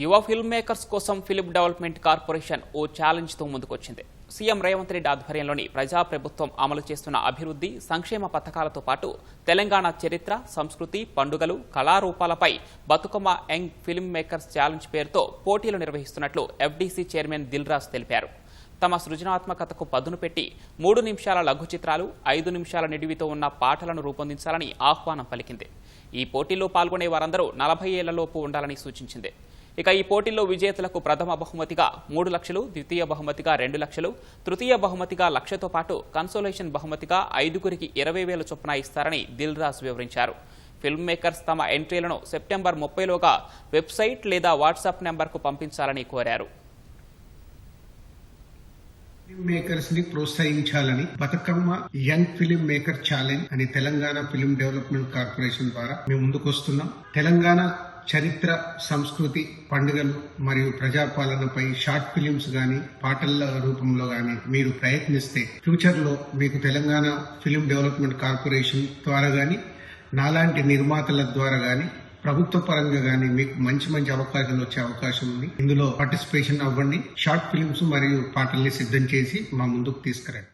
యువ film makers కోసం film development corporation ఓ ఛాలెంజ్తో ముందుకొచ్చింది. సీఎం రేవంత్ రెడ్డి ఆధ్వర్యంలోని ప్రజాప్రభుత్వం అమలు చేస్తున్న అభివృద్ధి సంక్షేమ పథకాలతో పాటు తెలంగాణ చరిత్ర సంస్కృతి పండుగలు కళారూపాలపై Bathukamma young film makers challenge పేరుతో పోటీలు నిర్వహిస్తున్నట్లు ఎఫ్డీసీ చైర్మన్ దిల్రాజ్ తెలిపారు. తమ సృజనాత్మకతకు పదును పెట్టి మూడు నిమిషాల లఘు చిత్రాలు ఐదు నిమిషాల నిడివితో ఉన్న పాటలను రూపొందించాలని ఆహ్వానం పలికింది. ఈ పోటీల్లో పాల్గొనే వారందరూ నలభై ఏళ్ళలోపు ఉండాలని సూచించింది. ఇక ఈ పోటీల్లో విజేతలకు ప్రథమ బహుమతిగా మూడు లక్షలు ద్వితీయ బహుమతిగా రెండు లక్షలు తృతీయ బహుమతిగా లక్షతో పాటు కన్సోలేషన్ బహుమతిగా ఐదుగురికి ఇరవై వేల చొప్పున ఇస్తారని దిల్ రాజ్ వివరించారు. ఫిల్మ్ మేకర్స్ తమ ఎంట్రీలను సెప్టెంబర్ ముప్పైలోగా వెబ్సైట్ లేదా వాట్సాప్ నెంబర్కు పంపించాలని కోరారు. ఫిల్మ్ మేకర్స్ని ప్రోత్సహించాలని Bathukamma young film maker challenge అని తెలంగాణ ఫిలిం డెవలప్మెంట్ కార్పొరేషన్ ద్వారా మేము ముందుకొస్తున్నాం. తెలంగాణ చరిత్ర సంస్కృతి పండుగలు మరియు ప్రజాపాలనపై షార్ట్ ఫిలిమ్స్ కానీ పాటల రూపంలో కానీ మీరు ప్రయత్నిస్తే ఫ్యూచర్లో మీకు తెలంగాణ ఫిలిం డెవలప్మెంట్ కార్పొరేషన్ ద్వారా కానీ నాలాంటి నిర్మాతల ద్వారా కానీ ప్రభుత్వ పరంగా గానీ మీకు మంచి మంచి అవకాశాలు వచ్చే అవకాశం ఉంది. ఇందులో పార్టిసిపేషన్ అవ్వండి. షార్ట్ ఫిలిమ్స్ మరియు పాటల్ని సిద్ధం చేసి మా ముందుకు తీసుకురండి.